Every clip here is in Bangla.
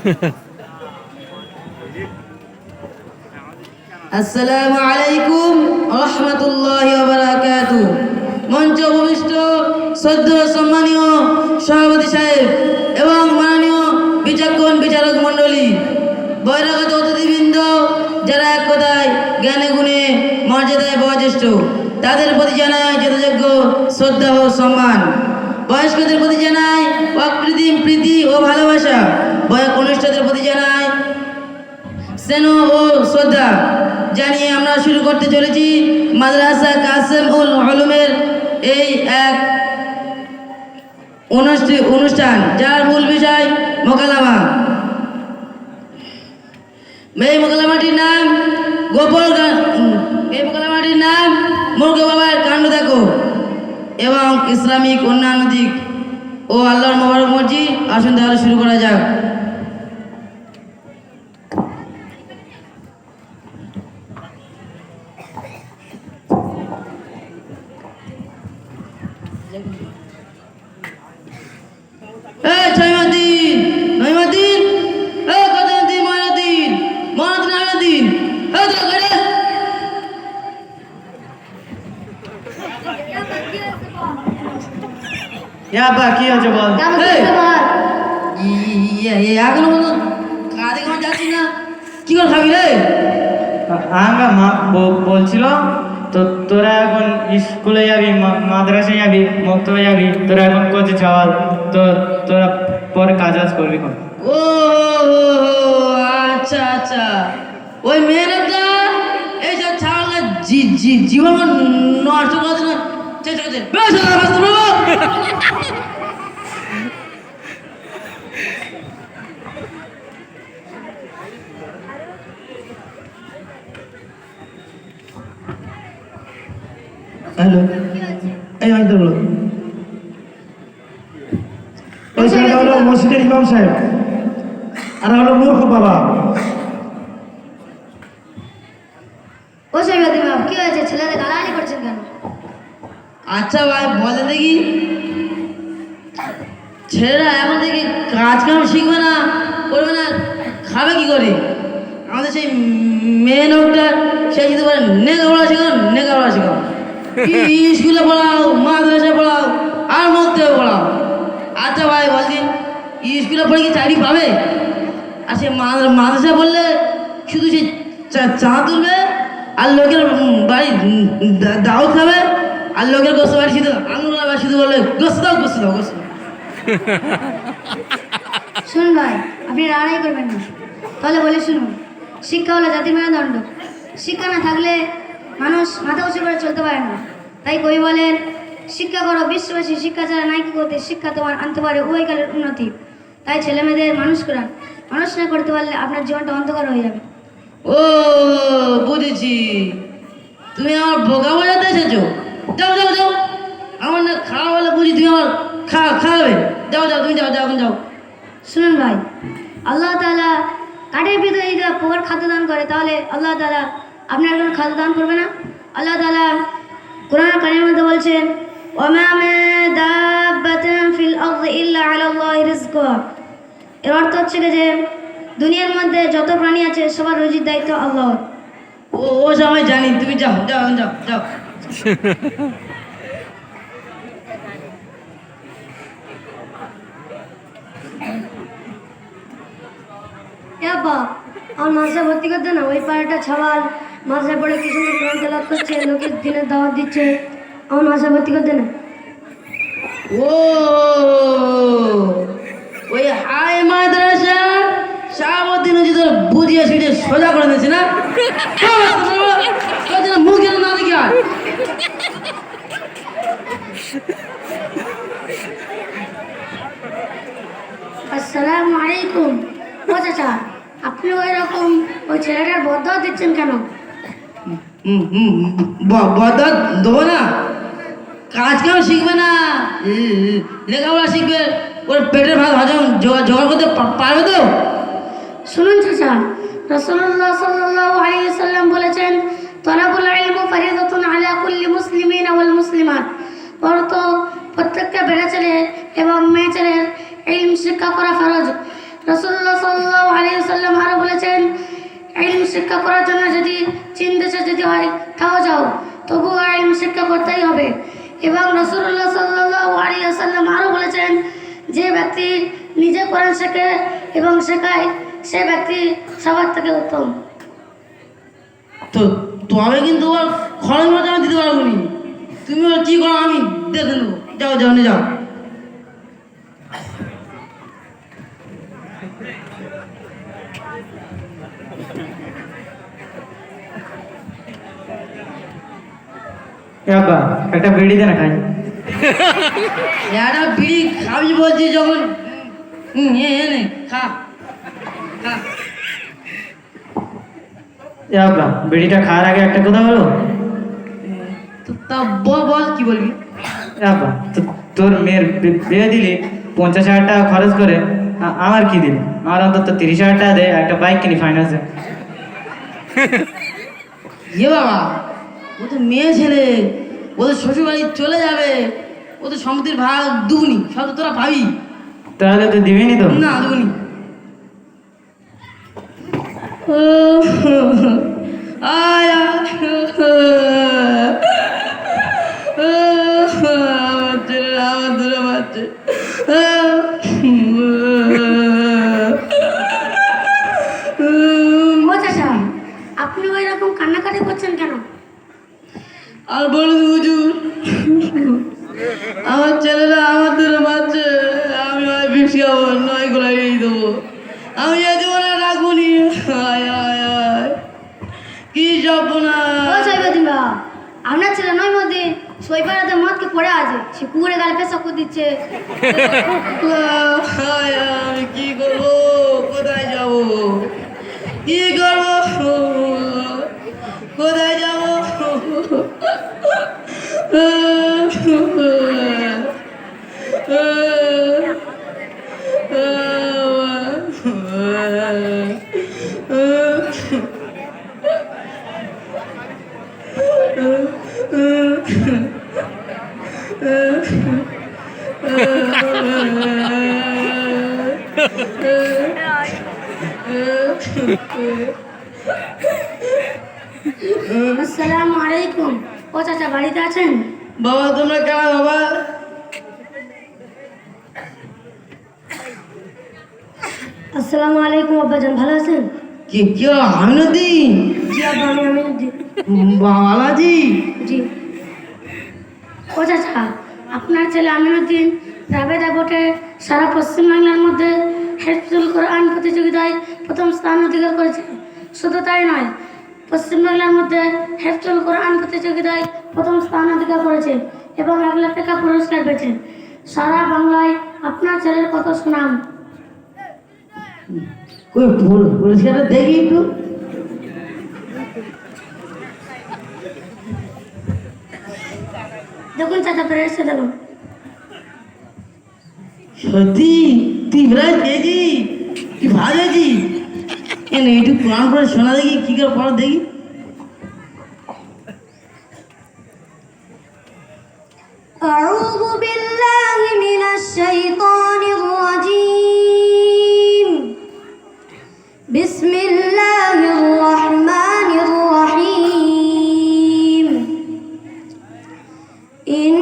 আসসালামু আলাইকুম রহমতুল্লাহ বারাকাতু মঞ্চ উপবিষ্ট শ্রদ্ধ সম্মানীয় সভাপতি সাহেব এবং মাননীয় বিচারকগণ, বিচারক মণ্ডলী বৈরাগত অতিথিবৃন্দ যারা এক কথায় জ্ঞানে গুণে মর্যাদায় বয়োজ্যেষ্ঠ, তাদের প্রতি জানায় যথাযোগ্য শ্রদ্ধা ও সম্মান। বয়স্কদের প্রতি জানায় অকৃত্রিম প্রীতি ও ভালোবাসা। বয় কনিষ্ঠদের প্রতি জানায় স্নেহ ও শ্রদ্ধা জানিয়ে আমরা শুরু করতে চলেছি মাদ্রাসা কাসেম উল হলুমের এই এক অনুষ্ঠি- অনুষ্ঠান, যার মূল বিষয় মোকালামা। এই মোকালামাটির নাম গোপাল এই মোকালামাটির নাম মুর্গ বাবার কাণ্ড দেখো এবং ইসলামিক অন্যান্য দিক ও আল্লাহর মোবারক মর্জি আসুন তাহলে শুরু করা যাক। ইয়াবা কি হয়েছে বল ইয়ে ইয়ে আগলো মতো কাঁদে কাঁদে যাচ্ছি না কি করে খাবি রে আমরা মা বলছিল তো তোরা এখন স্কুলে যাবি মা- মাদ্রাসায় যাবি মক্তবে যাবি তোরা এখন করছে চাওয়াল তো তোরা পরে কাজ বাজ করবি কোন ও আচ্ছা আচ্ছা ওই মেয়েটা এইসব ছাড়লে জীবন নষ্ট করতে হ্যালো এই মাইকটা বলো ওই ছেলেটা হলো মসজিদের ইমাম সাহেব। আর হলো মূর্খ বাবা। আচ্ছা ভাই বলে দেখি। ছেলেরা এখন থেকে কাজ কাম শিখবে না করবে না খাবে কি করে? আমাদের সেই মেয়ে লোকটা সে যদি বলে নেগা পড়া শেখাও নেগা পড়া শেখাও। স্কুলে পড়াও মাদ্রাসায় পড়াও আর মধ্যে পড়াও। আচ্ছা ভাই বলছি স্কুলে পড়ে কি চাকরি পাবে? আর সে মা- মাদ্রাসায় বললে শুধু সে চা- তুলবে আর লোকের বাড়ি উম, দা- দাওয়াত খাবে? আর লোকের বাড়ি শুধু আঙুল আবার শুধু বলবে গোস্ত দাও গোস্ত দাও দাও। শুনুন ভাই আপনি রাড়াই করবেন না। তাহলে বলে শুনুন শিক্ষা হলো জাতির মেরুদণ্ড। শিক্ষা না থাকলে মানুষ মাথা উঁচু করে চলতে পারে না। তাই কবি বলেন শিক্ষা করো বিশ্ববাসী শিক্ষা ছাড়া নাই কি করতে? শিক্ষা তোমার আনতে পারে উভয়কালের উন্নতি। তাই ছেলে মেয়েদের মানুষ করান মানুষ না করতে পারলে আপনার জীবনটা অন্ধকার হয়ে যাবে। ও বুঝেছি। তুমি আমার বোকা বোঝাতে এসেছ? যাও যাও যাও। আমার না খাওয়া বলে বুঝি তুমি আমার খা, খাওয়াবে। যাও যাও, তুমি যাও যাও যাও। শুনুন ভাই, আল্লাহ তালা কাঠের ভিতরে যদি পোকার খাদ্য দান করে, তাহলে আল্লাহ তালা আপনার কোনো খাদ্য দান করবে না? আল্লাহ তালা কোরআন কানের মধ্যে বলছেন এর অর্থ হচ্ছে যে, দুনিয়ার মধ্যে যত প্রাণী আছে, সবার রুজির দায়িত্ব আল্লাহর। ও ও, সবাই জানি, তুমি যাও যাও যাও যাও। আমার মাসে ভর্তি করতে না ওই পাড়াটা ছাওয়াল মাসে পড়ে কি সুন্দর কোরআন তেলাওয়াত করছে লোকের দিনের দাওয়াত দিচ্ছে আমার মাসে ভর্তি করতে না ও ওই হাই মাদ্রাসা শাহাবুদ্দিন তোর বুঝিয়ে সুঝিয়ে সোজা করে দিয়েছে না মুখ না দেখি আর আসসালামু আলাইকুম। ও চাচা আপনি ওই রকম ওই ছেলেটার বদ্ধ দিচ্ছেন কেন? হুম, দেবো না। কাজ কাম শিখবে না। লেখাপড়া শিখবে। ওর পেটের ভাত হজম জোগাড় করতে পারবে তো? শুনুন চাচা রাসূলুল্লাহ সাল্লাল্লাহু আলাইহি সাল্লাম বলেছেন তলাবুল ইলমু ফরিদাতুন আলা কুল্লি মুসলিমিন ওয়াল মুসলিমাত। অর্থ প্রত্যেকটা বেড়া ছেলে এবং মেয়ে ছেলের ইলম শিক্ষা করা ফরজ। রাসূলুল্লাহ সাল্লাল্লাহু সাল্লাম আরও বলেছেন, ইলম শিক্ষা করার জন্য যদি চীন দেশে যদি হয়, তাও যাও। তবুও ইলম শিক্ষা করতেই হবে। এবং রসুল্লাহ সাল্লাহ আলী আসাল্লাম আরও বলেছেন, যে ব্যক্তি নিজে কোরআন শেখে এবং শেখায়, সে ব্যক্তি সবার থেকে উত্তম। তো তো আমি কিন্তু খরচ মতো আমি দিতে পারব নি। তুমি ওর কি করো আমি দেখে নেব। যাও যাও নিয়ে যাও। একটা বিড়ি দে না খাই একটা বিড়ি খাবি বলছি যখন। এ নে খা খা। বিড়িটা খাওয়ার আগে একটা কথা বলো। তো বল বল কি বলবি? তোর মেয়ের বিয়ে দিলি পঞ্চাশ হাজার টাকা খরচ করে আমার কি দিল আমার অন্তত তিরিশ হাজার টাকা দে একটা বাইক কিনি ফাইন্যান্সে ইয়ে বাবা ও তো মেয়ে ছেলে ও তো শ্বশুর বাড়ি চলে যাবে ও তো সম্পত্তির ভাগ দুগুনি সব তো তোরা পাবি। তাহলে তো দিবিনি তো। না দুগুনি আয়। আমার ছেলে আমার দূরে ও চাচা আপনি ওই রকম কান্নাকাটি করছেন কেন? আর বলুন হুজুর আমার ছেলেরা আমার দূরে পাচ্ছে আমি হয় বিক্রি হব নয় গোলা নিয়ে দেবো। আমি এ জীবনে রাখব নি আয় আয় আয়। কি যাব না আপনার ছেলে নয় মধ্যে। সৈপাড়াতে মদকে পড়ে আছে। সে পুকুরে গাল পেশাব করে দিচ্ছে। আমি কি করব? কোথায় যাব? কি করব? কোথায় যাব? আসসালামু আলাইকুম। ও চাচা বাড়িতে আছেন? বাবা তোমরা কেন বাবা? আসসালামু আলাইকুম আব্বাজান ভালো আছেন? কি কি আমিনুদ্দিন জি আব্বা আমি আমিনুদ্দিন বালাজি জি। ও চাচা আপনার ছেলে আমিনুদ্দিন রাবেদা বোর্ডে সারা পশ্চিমবাংলার মধ্যে হেফজুল কোরআন প্রতিযোগিতায় প্রথম স্থান অধিকার করেছে। শুধু তাই নয় পশ্চিমবাংলার মধ্যে হেফজুল কোরআন প্রতিযোগিতায় প্রথম স্থান অধিকার করেছে এবং এক লাখ টাকা পুরস্কার পেয়েছে। সারা বাংলায় আপনার ছেলের কত সুনাম? পুরস্কারটা দেখি একটু। দেখুন চাচা ফিরে এসে দেখুন। সত্যি তুই বিরাজ পেয়েছি তুই ভালো কেন একটু কোরআন করে শোনা দেখি কি করে পড়া দেখি أعوذ بالله من الشيطان الرجيم بسم الله الرحمن الرحيم إن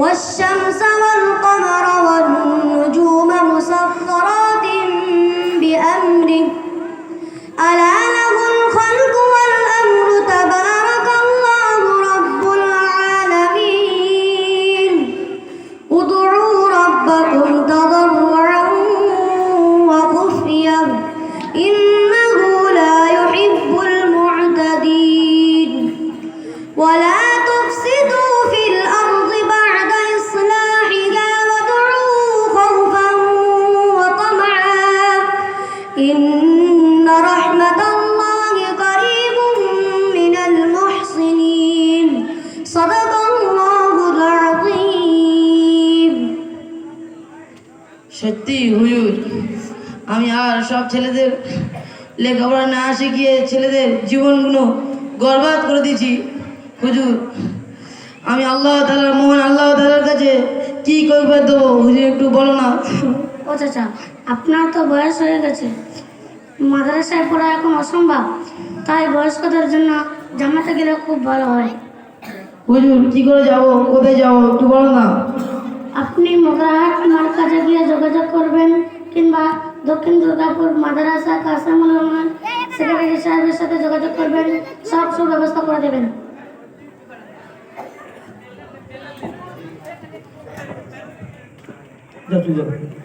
والشمس والقمر হুজুর আমি আর সব ছেলেদের লেখাপড়া না শিখিয়ে ছেলেদের জীবনগুলো গর্বাদ করে দিয়েছি। হুজুর আমি আল্লাহ তালার মোহন আল্লাহ তালার কাছে কি কৈফত দেবো? হুজুর একটু বলো না। ও চাচা আপনার তো বয়স হয়ে গেছে। মাদ্রাসায় পড়া এখন অসম্ভব তাই বয়স্কদের জন্য জামাতে গেলে খুব ভালো হয়। হুজুর কি করে যাব? কোথায় যাব? একটু বলো না। আপনি মোগরাহাট মার্কাজে গিয়ে যোগাযোগ করবেন কিংবা দক্ষিণ দুর্গাপুর মাদারাসা কাসামুল রহমান সেক্রেটারি সাহেবের সাথে যোগাযোগ করবেন, সব সুব্যবস্থা করে দেবেন। যাত্রী তুই যা